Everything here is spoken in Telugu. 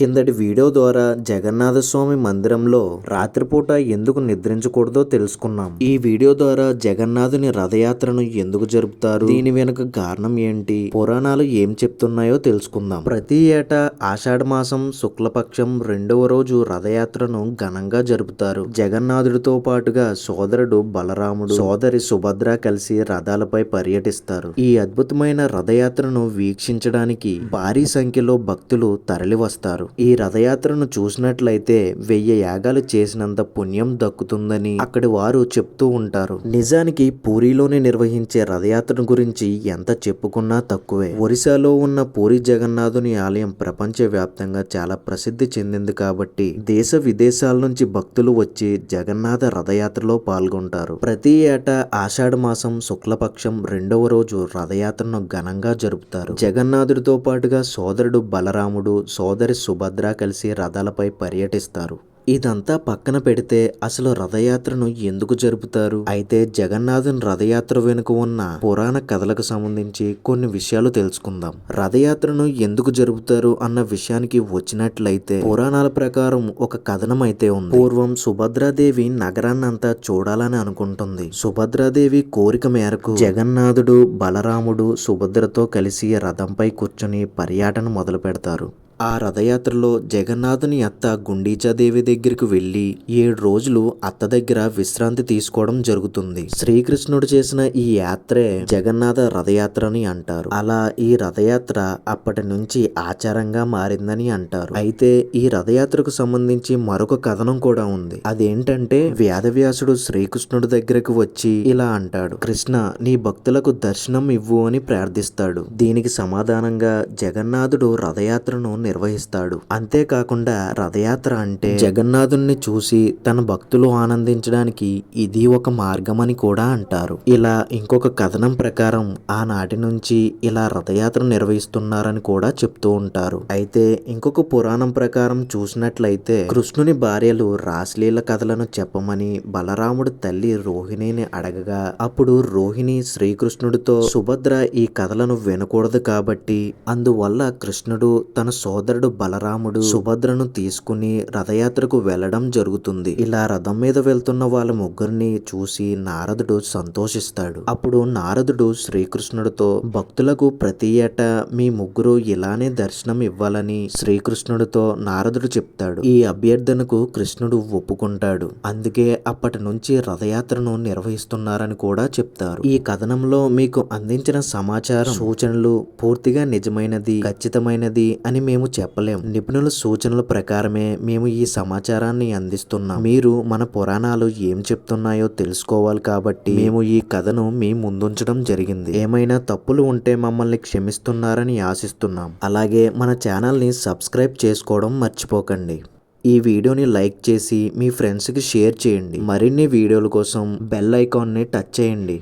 కిందటి వీడియో ద్వారా జగన్నాథ స్వామి మందిరంలో రాత్రిపూట ఎందుకు నిద్రించకూడదో తెలుసుకున్నాం. ఈ వీడియో ద్వారా జగన్నాథుని రథయాత్రను ఎందుకు జరుపుతారు? దీని వెనుక కారణం ఏంటి? పురాణాలు ఏం చెప్తున్నాయో తెలుసుకుందాం. ప్రతి ఏటా ఆషాఢ మాసం శుక్లపక్షం రెండవ రోజు రథయాత్రను ఘనంగా జరుపుతారు. జగన్నాథుడితో పాటుగా సోదరుడు బలరాముడు సోదరి సుభద్ర కలిసి రథాలపై పర్యటిస్తారు. ఈ అద్భుతమైన రథయాత్రను వీక్షించడానికి భారీ సంఖ్యలో భక్తులు తరలి వస్తారు ఈ రథయాత్రను చూసినట్లయితే వెయ్యి యాగాలు చేసినంత పుణ్యం దక్కుతుందని అక్కడి వారు చెప్తూ ఉంటారు. నిజానికి పూరిలోనే నిర్వహించే రథయాత్ర గురించి ఎంత చెప్పుకున్నా తక్కువే. ఒరిస్సాలో ఉన్న పూరి జగన్నాథుని ఆలయం ప్రపంచ వ్యాప్తంగా చాలా ప్రసిద్ధి చెందింది కాబట్టి దేశ విదేశాల నుంచి భక్తులు వచ్చి జగన్నాథ రథయాత్రలో పాల్గొంటారు. ప్రతి ఏటా ఆషాఢ మాసం శుక్లపక్షం రెండవ రోజు రథయాత్రను ఘనంగా జరుపుతారు. జగన్నాథుడితో పాటుగా సోదరుడు బలరాముడు సోదరి సుభద్ర కలిసి రథాలపై పర్యటిస్తారు. ఇదంతా పక్కన పెడితే అసలు రథయాత్రను ఎందుకు జరుపుతారు? అయితే జగన్నాథన్ రథయాత్ర వెనుక ఉన్న పురాణ కథలకు సంబంధించి కొన్ని విషయాలు తెలుసుకుందాం. రథయాత్రను ఎందుకు జరుపుతారు అన్న విషయానికి వచ్చినట్లయితే పురాణాల ప్రకారం ఒక కథనం అయితే ఉంది. పూర్వం సుభద్రాదేవి నగరాన్నంతా చూడాలని అనుకుంటుంది. సుభద్రాదేవి కోరిక మేరకు జగన్నాథుడు బలరాముడు సుభద్రతో కలిసి రథంపై కూర్చుని పర్యటన మొదలు పెడతారు ఆ రథయాత్రలో జగన్నాథుని అత్త గుండీచాదేవి దగ్గరికి వెళ్ళి ఏడు రోజులు అత్త దగ్గర విశ్రాంతి తీసుకోవడం జరుగుతుంది. శ్రీకృష్ణుడు చేసిన ఈ యాత్రే జగన్నాథ రథయాత్ర అని అంటారు. అలా ఈ రథయాత్ర అప్పటి నుంచి ఆచారంగా మారిందని అంటారు. అయితే ఈ రథయాత్రకు సంబంధించి మరొక కథనం కూడా ఉంది. అదేంటంటే వ్యాధవ్యాసుడు శ్రీకృష్ణుడి దగ్గరకు వచ్చి ఇలా అంటాడు. కృష్ణ నీ భక్తులకు దర్శనం ఇవ్వు అని ప్రార్థిస్తాడు. దీనికి సమాధానంగా జగన్నాథుడు రథయాత్రను నిర్వహిస్తాడు. అంతేకాకుండా రథయాత్ర అంటే జగన్నాథుణ్ణి చూసి తన భక్తులు ఆనందించడానికి ఇది ఒక మార్గమని కూడా అంటారు. ఇలా ఇంకొక కథనం ప్రకారం ఆనాటి నుంచి ఇలా రథయాత్ర నిర్వహిస్తున్నారని కూడా చెప్తూ ఉంటారు. అయితే ఇంకొక పురాణం ప్రకారం చూసినట్లయితే కృష్ణుని భార్యలు రాసలీల కథలను చెప్పమని బలరాముడు తల్లి రోహిణిని అడగగా అప్పుడు రోహిణి శ్రీకృష్ణుడితో సుభద్ర ఈ కథలను వినకూడదు కాబట్టి అందువల్ల కృష్ణుడు తన సోదరుడు బలరాముడు సుభద్రను తీసుకుని రథయాత్రకు వెళ్ళడం జరుగుతుంది. ఇలా రథం మీద వెళ్తున్న వాళ్ళ ముగ్గురిని చూసి నారదుడు సంతోషిస్తాడు. అప్పుడు నారదుడు శ్రీకృష్ణుడితో భక్తులకు ప్రతి ఏటా మీ ముగ్గురు ఇలానే దర్శనం ఇవ్వాలని శ్రీకృష్ణుడితో నారదుడు చెప్తాడు. ఈ అభ్యర్థనకు కృష్ణుడు ఒప్పుకుంటాడు. అందుకే అప్పటి నుంచి రథయాత్రను నిర్వహిస్తున్నారని కూడా చెప్తారు. ఈ కథనంలో మీకు అందించిన సమాచారం సూచనలు పూర్తిగా నిజమైనది ఖచ్చితమైనది అని మేము చెప్పలేం. నిపుణుల సూచనల ప్రకారమే మేము ఈ సమాచారాన్ని అందిస్తున్నాం. మీరు మన పురాణాలు ఏం చెప్తున్నాయో తెలుసుకోవాలి కాబట్టి మేము ఈ కథను మీ ముందుంచడం జరిగింది. ఏమైనా తప్పులు ఉంటే మమ్మల్ని క్షమిస్తున్నారని ఆశిస్తున్నాం. అలాగే మన ఛానల్ని సబ్స్క్రైబ్ చేసుకోవడం మర్చిపోకండి. ఈ వీడియోని లైక్ చేసి మీ ఫ్రెండ్స్కి షేర్ చేయండి. మరిన్ని వీడియోల కోసం బెల్ ఐకాన్ని టచ్ చేయండి.